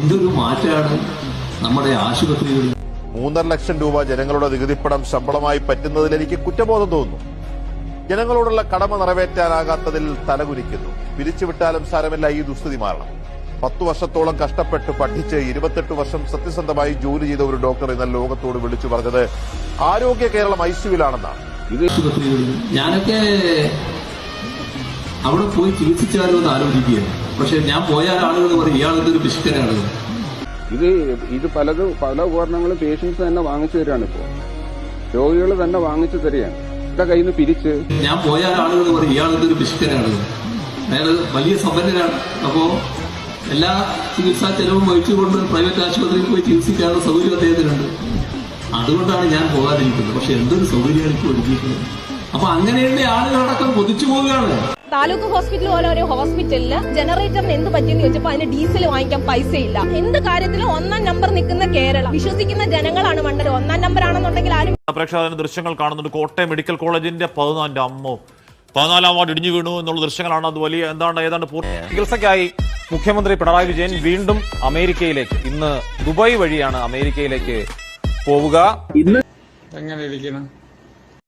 എന്തൊരു മാറ്റാണ് നമ്മുടെ ആശുപത്രികളിൽ മൂന്നര ലക്ഷം രൂപ ജനങ്ങളുടെ നികുതിപ്പണം ശമ്പളമായി പറ്റുന്നതിൽ എനിക്ക് കുറ്റബോധം തോന്നുന്നു. ജനങ്ങളോടുള്ള കടമ നിറവേറ്റാനാകാത്തതിൽ തലകുനിക്കുന്നു. പിരിച്ചുവിട്ടാലും സാരമില്ല ഈ ദുസ്ഥിതി മാറണം. പത്തു വർഷത്തോളം കഷ്ടപ്പെട്ട് പഠിച്ച് ഇരുപത്തെട്ട് വർഷം സത്യസന്ധമായി ജോലി ചെയ്ത ഒരു ഡോക്ടർ ഇന്ന് ലോകത്തോട് വിളിച്ചു പറഞ്ഞത് ആരോഗ്യ കേരളം ഐസിയുലാണെന്നാണ് ഞാനൊക്കെ അവിടെ പോയി ചികിത്സിച്ചാലോ എന്ന് ആലോചിക്കുകയാണ്. പക്ഷെ ഞാൻ പോയാൽ ആളുകൾ പറയും ഇയാളുടെ ഒരു പിശുക്കനാണ് ഇത് ഇത് പലത് പല ഉപകരണങ്ങളും പേഷ്യൻസ് തന്നെ വാങ്ങിച്ചു തരികയാണ് ഇപ്പോൾ രോഗികൾ തന്നെ വാങ്ങിച്ചു തരികയാണ്. ഇവിടെ കയ്യിൽ നിന്ന് പിരിച്ച്. ഞാൻ പോയാൽ ആളുകൾ പറയും ഇയാളുടെ ഒരു പിശുക്കനാണ് അയാൾ വലിയ സമ്പന്നനാണ്. അപ്പോ എല്ലാ ചികിത്സാ ചെലവും വഹിച്ചുകൊണ്ട് പ്രൈവറ്റ് ആശുപത്രിയിൽ പോയി ചികിത്സിക്കാനുള്ള സൗകര്യം അദ്ദേഹത്തിനുണ്ട്. അതുകൊണ്ടാണ് ഞാൻ പോകാതിരിക്കുന്നത്. പക്ഷെ എന്തൊരു സൗകര്യമാണ് ഇപ്പോൾ ഒരുക്കിയിട്ടുള്ളത്. അപ്പൊ അങ്ങനെയുള്ള ആളുകളടക്കം കൊതിച്ചു പോവുകയാണ്. താലൂക്ക് ഹോസ്പിറ്റൽ പോലെ ഒരു ഹോസ്പിറ്റലിൽ ജനറേറ്ററിന് എന്ത് പറ്റിയെന്ന് ചോദിച്ചപ്പോൾ അതിന് ഡീസൽ വാങ്ങിക്കാൻ പൈസയില്ല. എന്ത് കാര്യത്തിലും ഒന്നാം നമ്പർ നിൽക്കുന്ന കേരളം. വിശ്വസിക്കുന്ന ജനങ്ങളാണ് മണ്ഡലം ഒന്നാം നമ്പർ ആണെന്നുണ്ടെങ്കിൽ ആരും പ്രേക്ഷകരുടെ ദൃശ്യങ്ങൾ കാണുന്നുണ്ട്. കോട്ടയം മെഡിക്കൽ കോളേജിന്റെ പതിനാലിന്റെ അമ്മോ. പതിനാലാം വാർഡ് ഇടിഞ്ഞു വീണു എന്നുള്ള ദൃശ്യങ്ങളാണ് അത് വലിയ എന്താണ് ഏതാണ്ട് പൂർണ ചികിത്സയ്ക്കായി മുഖ്യമന്ത്രി പിണറായി വിജയൻ വീണ്ടും അമേരിക്കയിലേക്ക്. ഇന്ന് ദുബായ് വഴിയാണ് അമേരിക്കയിലേക്ക് പോവുക. ഇന്ന് എങ്ങനെ ഇരിക്കണം